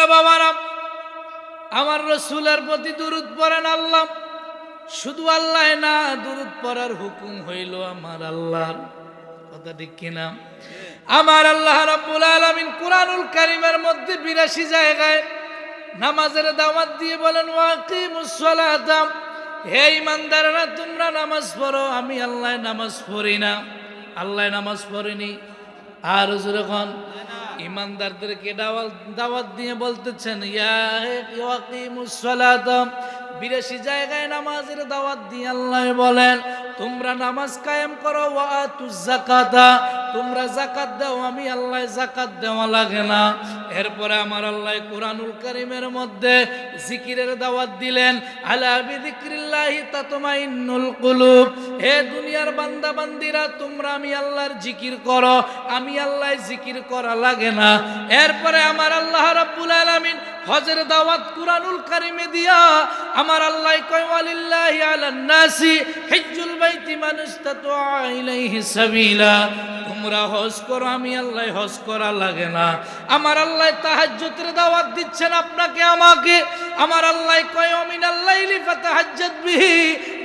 রে বাবারা, আমার রসুলের প্রতি দুরুদ পড়েন আল্লাহ। শুধু আল্লাহ না, দুরুদ পড়ার হুকুম হইল আমার আল্লাহর। কিনা? আমার আল্লাহ রাব্বুল আলামিন কুরআনুল কারীমের মধ্যে 82 জায়গায় নামাজের দাওয়াত দিয়ে বলেন ওয়াকিমুস সালাতা। হে ইমানদাররা তোমরা নামাজ পড়ো, আমি আল্লাহ নামাজ পড়ি না। আল্লাহ নামাজ পড়িনি। আর ইমানদারদেরকে দাওয়াত দিয়ে বলতেছেন বিরাশি জায়গায় নামাজের দাওয়াত দিয়ে আল্লাহ বলেন, তোমরা নামাজ কায়েম করো ওয়াতু জাকাতা তোমরা জাকাত দাও, আমি আল্লাহ জাকাত দেওয়া লাগে না। এরপরে আমার আল্লাহ কোরআনুল করিমের মধ্যে জিকিরের দাওয়াত দিলেন, আলা কুলুব। হে দুনিয়ার বান্দা বান্দিরা তোমরা আমি আল্লাহর জিকির করো, আমি আল্লাহ জিকির করা লাগে না। এরপরে আমার আল্লাহ রাব্বুল আলামিন হজের দাওয়াত কুরআনুল কারিমে দিয়া আমার আল্লাহ কয়, ওয়ালিল্লাহি আলান নাসি হিজ্জুল বাইতি ইসতাতা ইলাইহি সাবিলা। তোমরা হজ করো, আমি আল্লাহ হজ করা লাগে না। আমার আল্লাহ তাহাজ্জুদের দাওয়াত দিচ্ছেন আপনাকে, আমাকে। আমার আল্লাহ কয় অমিন আল্লাহ ইলিফা তাহাজ্জুত বিহি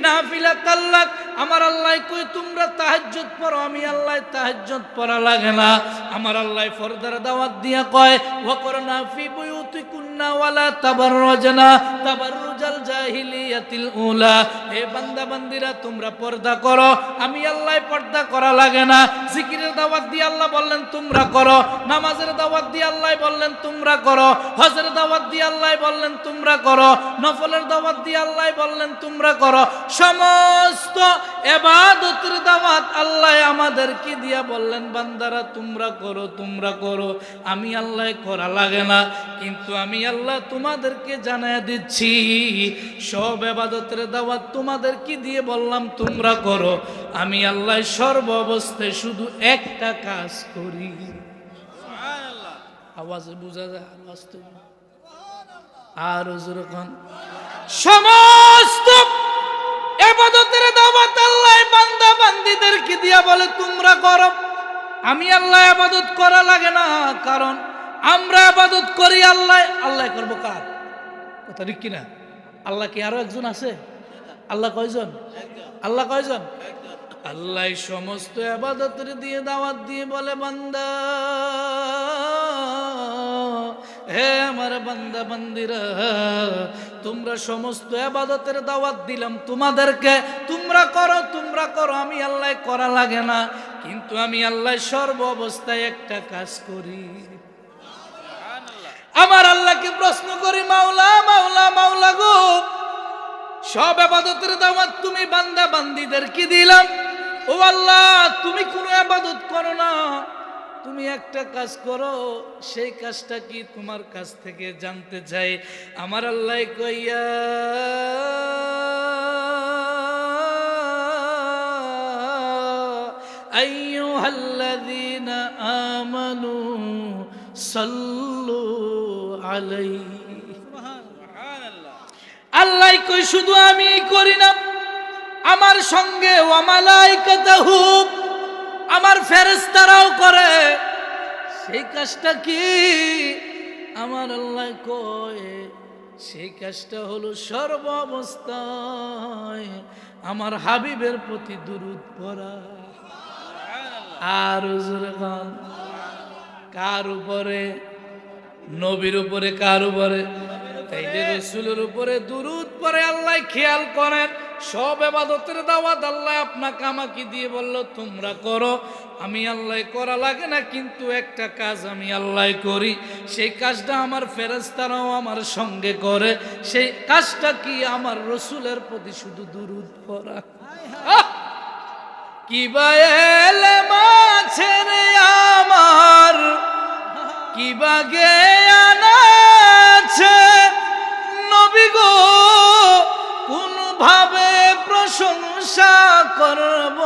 নাফিলা লাক। আমার আল্লাহ কই, তোমরা তাহাজ্জুদ পড়ো। আমি আল্লাহ তাহাজ্জুদ পড়া লাগে না। আমার আল্লাহ ফরদার দাওয়াত দিয়া কয়, ওয়াকরনা ফি বুয়ুতিকুন্না ওয়ালা তাবাররাজনা। তাবাররুজাল জাহিলিয়াতিল উলা। হে বান্দা, বান্দিরা, তোমরা পর্দা করো। আমি আল্লাহ পর্দা করা লাগে না। জিকিরের দাওয়াত দিয়ে আল্লাহ বললেন, তোমরা করো। নামাজের দাওয়াত দিয়ে আল্লাহ বললেন, তোমরা করো। হজের দাওয়াত দিয়ে আল্লাহ বললেন, তোমরা করো। নফলের দাওয়াত দিয়ে আল্লাহ বললেন, তোমরা করো। সমস্ত এবাদতের দাওয়াত আল্লাহ আমাদেরকে দিয়া বললেন বান্দারা তোমরা করো তোমরা করো। আমি আল্লাহ করা লাগে না কিন্তু আমি আল্লাহ তোমাদেরকে দিচ্ছি। সব এবাদতের দাওয়াত তোমাদেরকে দিয়ে বললাম তোমরা করো। আমি আল্লাহ সর্ব অবস্থায় শুধু একটা কাজ করি। আওয়াজে বোঝা যায় আর যখন সমস্ত এবাদতের দাওয়াত আল্লাহ বান্দা, বান্দিদেরকে দিয়া বলে, তোমরা করো। আমি আল্লাহ আবাদত করা লাগে না, কারণ আমরা আবাদত করি আল্লাহ। আল্লাহ করব কার? কথা ঠিক কিনা? আল্লাহ কি আরও একজন আছে? আল্লাহ কয়জন? আল্লাহ কয়জন? আল্লাহ সমস্ত আবাদতের দিয়ে দাওয়াত দিয়ে বলে, বান্দা হে আমার বান্দা বান্দিরা, তোমরা সমস্ত আবাদতের দাওয়াত দিলাম তোমাদেরকে। তোমরা করো তোমরা করো, আমি আল্লাহ করা লাগে না। কিন্তু আমি আল্লাহ সর্ব অবস্থায় একটা কাজ করি। আমার আল্লাহকে প্রশ্ন করি, মাওলা মাওলা মাওলা গো, সব আবাদতের দাওয়াত তুমি বান্দা বান্দিদের কি দিলাম? ও আল্লাহ, তুমি কোনো আবাদত করো না। তুমি একটা কাজ করো, সেই কাজটা কি তোমার কাছ থেকে জানতে চাই? আমার আল্লাহ কইয়া, আইয়ুহাল্লাযীনা আমানু সাল্লু আলাইহি আল্লাহ কই, শুধু আমি করি না, আমার সঙ্গে ওয়ামালাইকাতাহু আমার ফেরেশতারাও করে। সেই কাজটা কি? আমার আল্লাহ কয়, সেই কাজটা হলো সর্ব অবস্থায় আমার হাবিবের প্রতি দুরুদ পড়া। আর কার উপরে? নবীর উপরে, কার উপরে? তাইলে রসুলের উপরে দুরুদ পরে আল্লাহ খেয়াল করেন। সব এবাদতের দাওয়াত আল্লাহ আপনাকে আমাকে দিয়ে বলল, তোমরা করো। আমি আল্লাহ করা লাগে না, কিন্তু একটা কাজ আমি আল্লাহ করি। সেই কাজটা আমার ফেরেস্তারাও আমার সঙ্গে করে। সেই কাজটা কি আমার রসুলের প্রতি শুধু দুরুদ আহ! কি আমার? কি বাগে আনাছে নবী গো, কোন ভাবে প্রশংসা করব,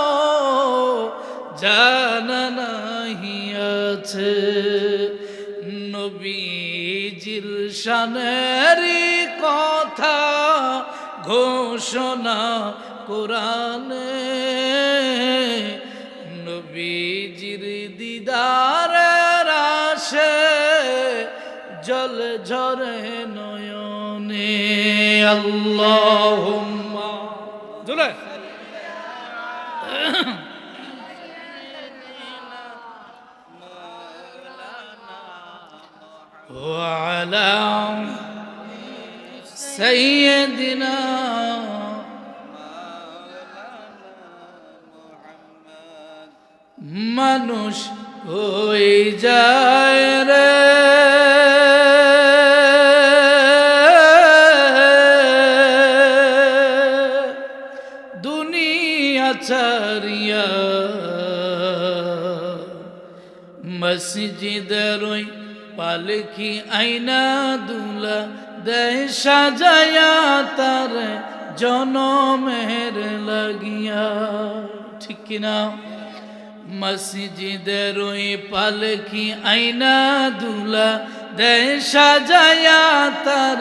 জানা নাহি আছে নবীজির শানেরি কথা, ঘোষণা কোরআনে। নবীজির দিদারের আসে জল ঝরে নয়নে আল্লাহ وعلى سيدنا মানুষ হয়ে যায় রে পালকি আইনা দুলা দেয় সাজায়া তার জনমের লাগিয়া? ঠিক কিনা মসজিদের ওই পালকি আইনা দুলা দেয় সাজায়া তার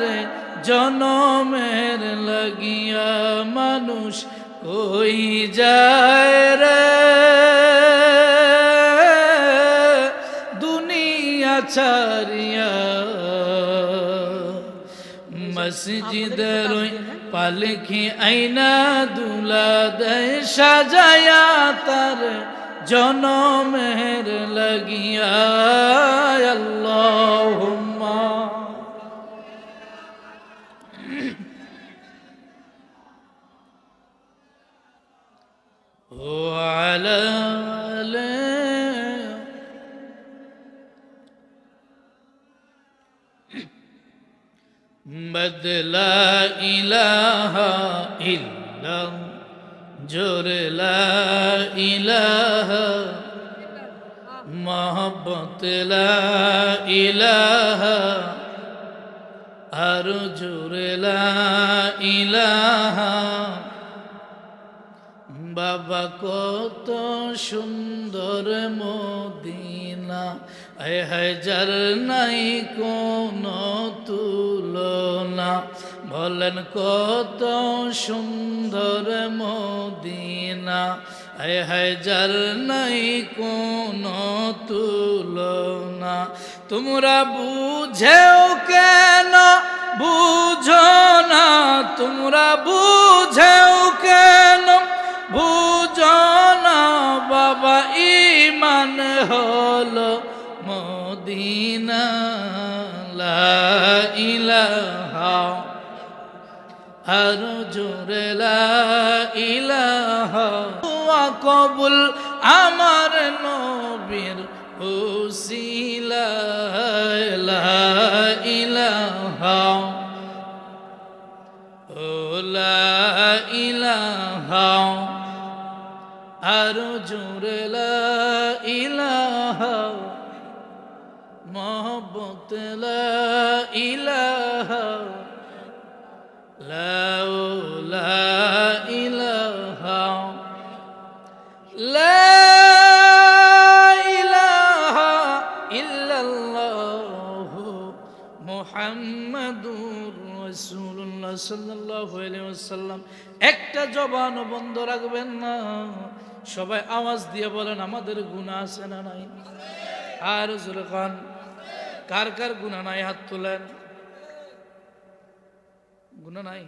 জনমের লাগিয়া? মানুষ কই যায় রে? ছাড়িয়া মসজিদের ওই পালকি আইনা দুলা দেয় সাজায়া তার জনমের লাগিয়া আল্লাহুম্মা وعلى آله بدلا إله إلا جر لا إله محبت لا إله أرجر لا সুন্দর মদিনা, এ হাজার নাই কোন তুলনা। বলেন কত সুন্দর মদিনা, এ হাজার নাই কোন তুলনা। তোমরা বুঝেও কেন? বুঝো না, তোমরা বুঝেও কেন? হলো মদিনা, লা ইলাহা, আর জোরে লা কবুল আমার নবীর উসিলা লা ইলাহা। ও লা ইলাহা, আর ওয়াসাল্লাম, একটা জবান বন্ধ রাখবেন না। সবাই আওয়াজ দিয়ে বলেন, আমাদের গুনাহ আছে না নাই? আর খান কার কার গুনাহ নাই হাত তোলেন? গুনাহ নাই?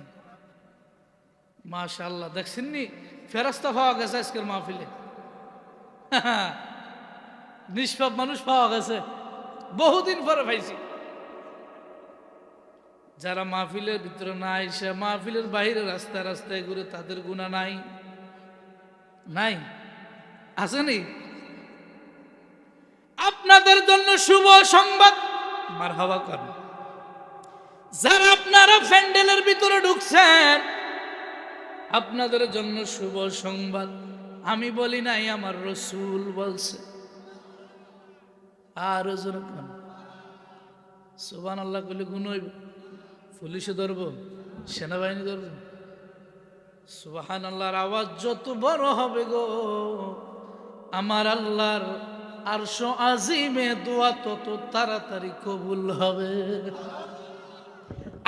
মাশাআল্লাহ, দেখছেন নি? ফেরাস্তা পাওয়া গেছে আজকের মাহফিলে। নিষ্পাপ মানুষ পাওয়া গেছে। বহুদিন পরে পাইছি। যারা মাহফিলের ভিতরে না এসে মাহফিলের বাইরে রাস্তায় রাস্তায় ঘুরে তাদের গুণা নাই। নাই? আসেনি আপনাদের জন্য শুভ সংবাদ। মার হাওয়া কর যারা আপনারা প্যান্ডেলের ভিতরে ঢুকছেন, আপনাদের জন্য শুভ সংবাদ। আমি বলি নাই, আমার রসুল বলছে। আর সুবান আল্লাহ করলে গুণ হইব। পুলিশে ধরবো, সেনাবাহিনী ধরবো। সুবাহান আল্লাহর আওয়াজ যত বড় হবে গো, আমার আল্লাহর আরশ আজিমে দোয়া তত তাড়াতাড়ি কবুল হবে।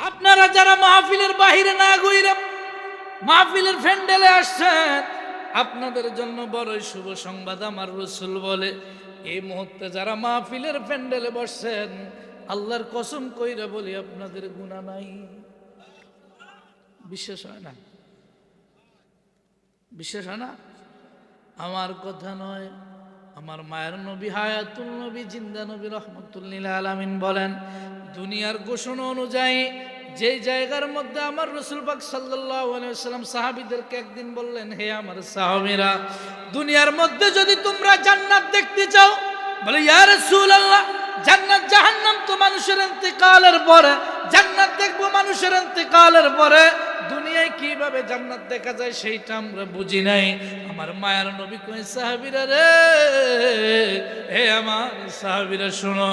আপনারা যারা মাহফিলের বাহিরে না গইরা মাহফিলের ফ্যান্ডেলে আসছেন, আপনাদের জন্য বড়ই শুভ সংবাদ আমার রসুল বলে, এই মুহূর্তে যারা মাহফিলের প্যান্ডেলে বসছেন আল্লাহর কসম কইরা বলি, আপনাদের গুণা নাই। বিশ্বাস হয় না? বিশ্বাস হয় না? আমার কথা নয়, আমার মায়ের নবী হায়াতুল নবী, জিন্দা নবী রহমতুল্লিল আলামিন বলেন, দুনিয়ার ঘোষণা অনুযায়ী যে জায়গার মধ্যে আমার রসুল আলাইহি সাল্লাম সাহাবীদেরকে একদিন বললেন, হে আমার সাহাবীরা, দুনিয়ার মধ্যে যদি তোমরা জান্নাত দেখতে চাও, বলে, ইয়া রাসূলুল্লাহ জান্নাত জাহান্নাম তো মানুষের ইন্তেকালের পরে, জান্নাত দেখব মানুষের ইন্তেকালের পরে। দুনিয়ায় কীভাবে জান্নাত দেখা যায় সেইটা আমরা বুঝি নাই। আমার মায়ের নবী কয়, সাহাবীরা রে হে আমার সাহাবীরা, শোনো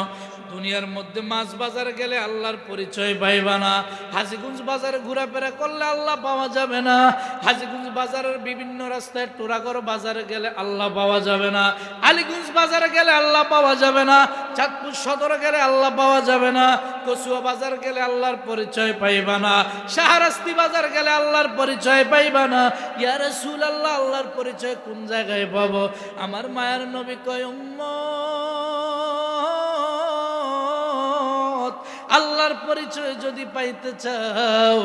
দুনিয়ার মধ্যে মাছ বাজারে গেলে আল্লাহর পরিচয় পাইবা না। হাজিগঞ্জ বাজারে ঘোরাফেরা করলে আল্লাহ পাওয়া যাবে না। হাজিগঞ্জ বাজারের বিভিন্ন রাস্তায় টোরাগড় বাজারে গেলে আল্লাহ পাওয়া যাবে না। আলিগঞ্জ বাজারে গেলে আল্লাহ পাওয়া যাবে না। চাঁদপুর সদরে গেলে আল্লাহ পাওয়া যাবে না। কচুয়া বাজার গেলে আল্লাহর পরিচয় পাইবা না। শাহরাস্তি বাজার গেলে আল্লাহর পরিচয় পাইবা না। ইয়া সুল আল্লাহ আল্লাহর পরিচয় কোন জায়গায় পাবো? আমার মায়ের নবী কয় উম্মত আল্লাহর পরিচয় যদি পাইতে চাও,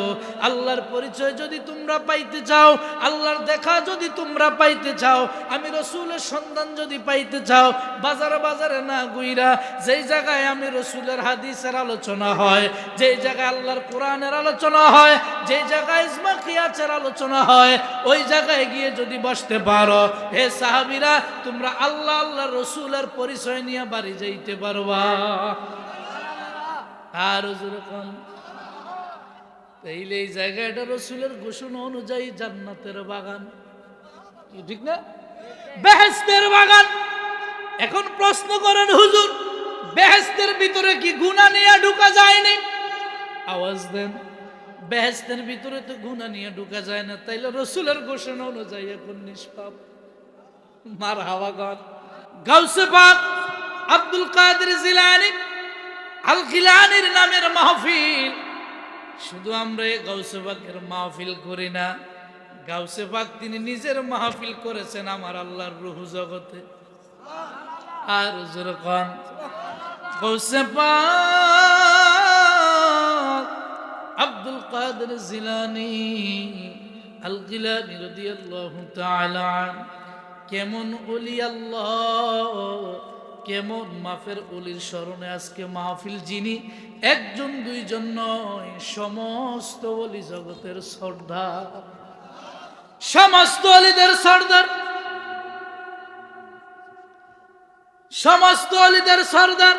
আল্লাহর পরিচয় যদি তোমরা পাইতে চাও, আল্লাহর দেখা যদি তোমরা পাইতে চাও, আমি রসুলের সন্ধান যদি পাইতে চাও, বাজারে বাজারে না গুইরা, যেই জায়গায় আমি রসুলের হাদিসের আলোচনা হয়, যেই জায়গায় আল্লাহর কোরআনের আলোচনা হয়, যেই জায়গায় ইসমা কিয়াচের আলোচনা হয়, ওই জায়গায় গিয়ে যদি বসতে পারো, হে সাহাবিরা, তোমরা আল্লাহ আল্লাহ রসুলের পরিচয় নিয়ে বাড়ি যাইতে পারবা। আর যেরকম। তাইলে এই জায়গাটা রসুলের ঘোষণা অনুযায়ী জান্নাতের বাগান। ঠিক না? বেহেস্তের বাগান। এখন প্রশ্ন করেন হুজুর বেহেস্তের ভিতরে কি গুণা নিয়ে ঢুকা যায়নি? আওয়াজ দেন। বেহেস্তের ভিতরে তো গুণা নিয়ে ঢুকা যায় না। তাইলে রসুলের ঘোষণা অনুযায়ী এখন নিষ্পাপ। মার হাওয়া গন গাউসে পাক আব্দুল কাদের জিলানি আল গিলানির নামের মাহফিল। শুধু আমরা পাকের মাহফিল করি না, গাউসে পাক তিনি নিজের মাহফিল করেছেন আমার আল্লাহর রুহু জগতে। আর যেরকম গাউসে পাক আব্দুল কাদের জিলানি আল গিলানি রাদিয়াল্লাহু তাআলা কেমন ওলি আল্লাহ। কেমন মাফের অলির স্মরণে আজকে মাহফিল যিনি, একজন, দুইজন নয়, সমস্ত অলি জগতের সর্দার। সমস্ত অলিদের সর্দার। সমস্ত অলিদের সর্দার।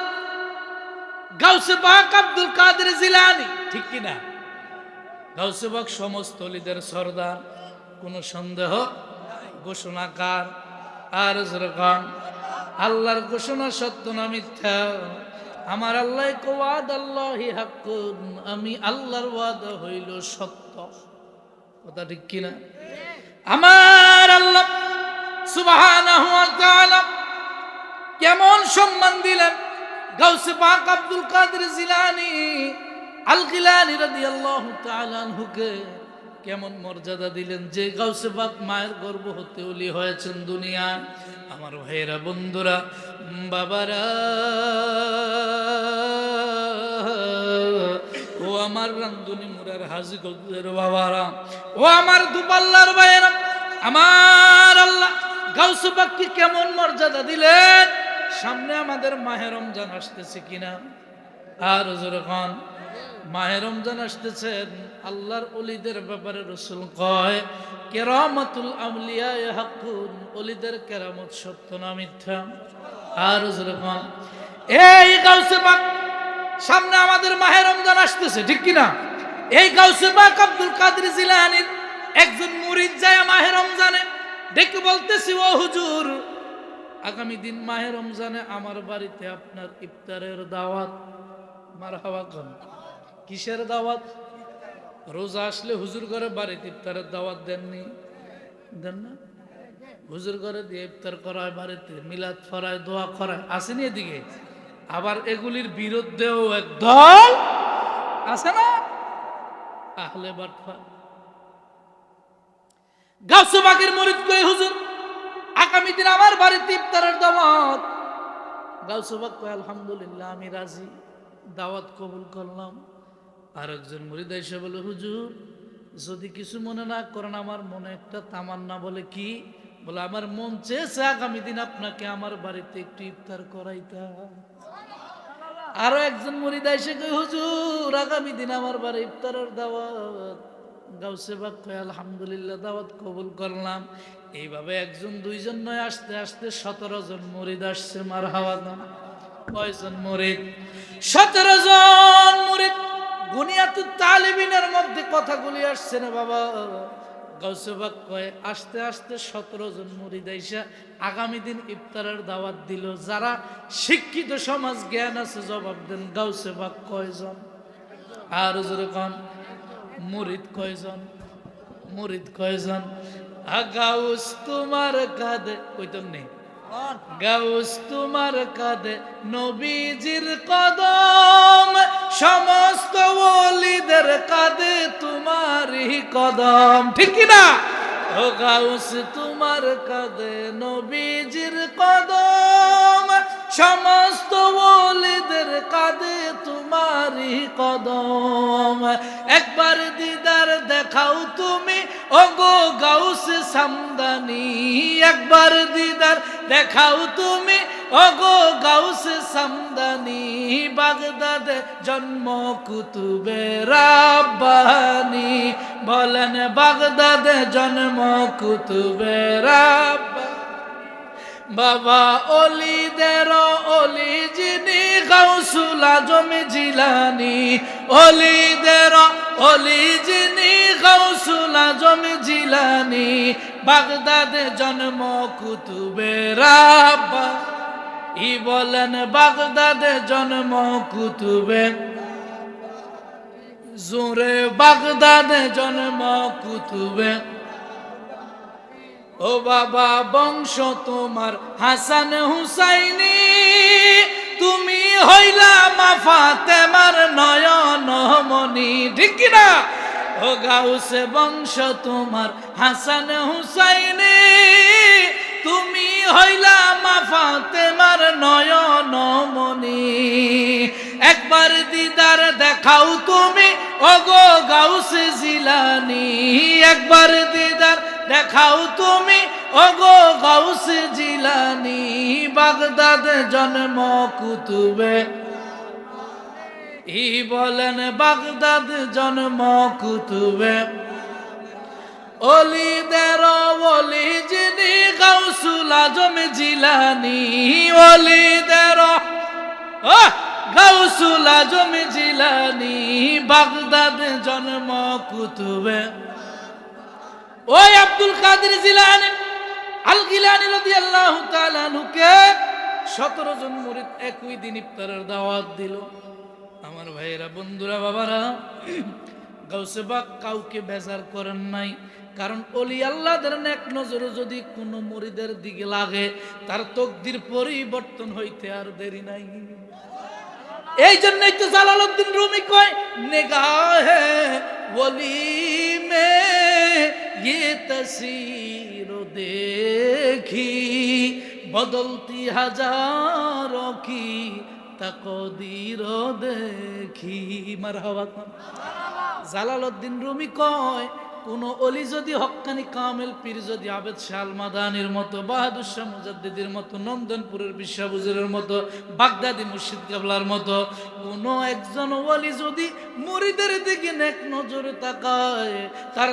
গাউসে পাক আব্দুল কাদের জিলানি। ঠিক কিনা? গাউসে পাক সমস্ত অলিদের সর্দার। কোনো সন্দেহ? ঘোষণাকার? আর যেরকম আল্লাহর ঘোষণা সত্য না মিথ্যা? আমার আল্লাহ ওয়াদ আল্লাহ আমি আল্লাহর ওয়াদ হইল সত্য। কথা ঠিক কিনা আমার আল্লাহ সুবহানাহু কেমন সম্মান দিলেন। গাউসে পাক আব্দুল কাদের জিলানী আল গিলানি রাদিয়াল্লাহু তাআলা আনহুকে। কেমন মর্যাদা দিলেন? যে গাউসে পাক মায়ের গর্ব হতে উলি হয়েছেন দুনিয়া। আমার ভাইয়েরা, বন্ধুরা, বাবারা, ও আমার রান্ধুনি মুরার হাজি গদের বাবারা, ও আমার দুপাল্লার ভাইয়েরা, আমার আল্লাহ গাউসে পাককে কেমন মর্যাদা দিলেন? সামনে আমাদের মাহে রমজান আসতেছে কিনা? আর যেরকম মাহে রমজান আসতেছেন আল্লাহর অলিদের ব্যাপারে রসুল কয়, কেরামতুল আমলিয়া হাকুন অলিদের কেরামত সত্য না মিথ্যা? আর যেরকম এই গাউসে পাক, সামনে আমাদের মাহে রমজান আসতেছে, ঠিক কিনা? এই গাউসে পাক আব্দুল কাদের জিলানির একজন মুরিদ যায় মাহে রমজানে, ডেকে বলতেছি, ও হুজুর, আগামী দিন মাহে রমজানে আমার বাড়িতে আপনার ইফতারের দাওয়াত মার হাওয়া কিসের দাওয়াত? রোজা আসলে হুজুর ঘরে বাড়িতে ইফতারের দাওয়াত দেননি। দেন না? হুজুর ঘরে দিয়ে ইফতার করায় বাড়িতে, মিলাদ ফরায়, দোয়া করায়, আসেনি এদিকে? আবার এগুলির বিরুদ্ধেও এক দল আছে না? আহলে বাটফা। গাছু গাছবাগের মরিদ কই হুজুর? আগামী দিন আমার বাড়িতে ইফতারের দাওয়াত। গাউসবাগ কয়, আলহামদুলিল্লাহ, আমি রাজি। দাওয়াত কবুল করলাম। আর একজন মুরিদ এসে বলে, হুজুর, যদি কিছু মনে না করেন, আমার মনে একটা তামান্না বলে কি? বলে, আমার মন চেয়েছে আগামী দিন আপনাকে আমার বাড়িতে একটু ইফতার করাইতাম আরও একজন মুরিদা এসে কই হুজুর, আগামী দিন আমার বাড়ি ইফতারের দাওয়াত। গাউসে কয়, আলহামদুলিল্লাহ, দাওয়াত কবুল করলাম। এইভাবে একজন, দুইজন নয়, আসতে আসতে সতেরো জন মুরিদ আসছে মার হাওয়া কয়জন মরিদ? সতেরো জন! কথাগুলি আসছে না বাবা। গৌসবাক কয় আস্তে আস্তে সতেরো জন মুরিদ আইসা আগামী দিন ইফতারের দাওয়াত দিল। যারা শিক্ষিত সমাজ জ্ঞান আছে জবাব দেন গাউসেবাক কয়জন? আর জোরে কন কয়জন? মুরিদ কয়জন? আগাউস তোমার কাঁধে কইতন নেই। গাউস তোমার কাঁধে নবীজির কদম, সমস্ত ওলিদের কাঁধে তোমারই কদম। ঠিক না? ও গাউস তোমার কাঁধে নবীজির কদম সমস্ত ওলিদের কাঁধে তোমারই কদম। একবার দিদার দেখাও তুমি, ওগো গাউস সামদানি। একবার দিদার দেখাও তুমি, ওগো গাউস সামদানি। বাগদাদে জন্ম কুতুবে রাব্বানি। বলেন বাগদাদে জন্ম কুতুবে রাব্বানি। বাবা অলিদের অলি যিনি গাউসুল আজম জিলানি। অলিদের অলি যিনি গাউসুল আজম জিলানি। বাগদাদে জন্ম কুতুবে রাব্বা। ই বলেন, বাগদাদে জন্ম কুতুবে। জোরে, বাগদাদে জন্ম কুতুবে। ও বাবা, বংশ তোমার হাসান হুসাইনি। তুমি হইলা মাফা তেমার নয়ন মনি ঠিক না? ও গাউসে বংশ তোমার হাসান হুসাইনি। তুমি হইলা মাফা তেমার নয়ন মনি একবার দিদার দেখাও তুমি, ওগো গাউসে জিলানি। একবার দিদার দেখাও তুমি, ওগো গাউসে জিলানি, বাগদাদ জন্ম কুতুবে ই বলেন, বাগদাদ জন্ম কুতুবে অলিদের অলি যিনি গাউসুল আজম জিলানি, অলিদের আহ! গাউসুল আজম জিলানি, বাগদাদ জন্ম কুতুবে ওই আব্দুল কাদের জিলানি, আল গিলানি রাদিয়াল্লাহু তাআলা নুকে 17 জন মুরিদ একই দিন ইফতারের দাওয়াত দিল। আমার ভাইয়েরা, বন্ধুরা, বাবারা, গাউসে কাউকে বেজার করেন নাই। কারণ অলি আল্লাহদের এক নজরে যদি কোনো মুরিদের দিকে লাগে, তার তকদির পরিবর্তন হইতে আর দেরি নাই। এই জন্যই তো জালালউদ্দিন রুমি কয়, নিগাহে ওলি মে ये तस्वीर देखी बदलती हजारों की तकदीर देखी মারহাবা জালালউদ্দিন রুমি কয় কোন অলি যদি হক্কানি কামেল পীর যদি আবেদ শাল মাদানির মতো বাহাদুর শাহ মুজাদ্দিদের মতো নন্দনপুরের বিশ্বাবুজুরের মতো বাগদাদি মুর্শিদ কাবলার মতো কোন একজন অলি যদি মুরিদের দিকে নেক নজরে তাকায় তার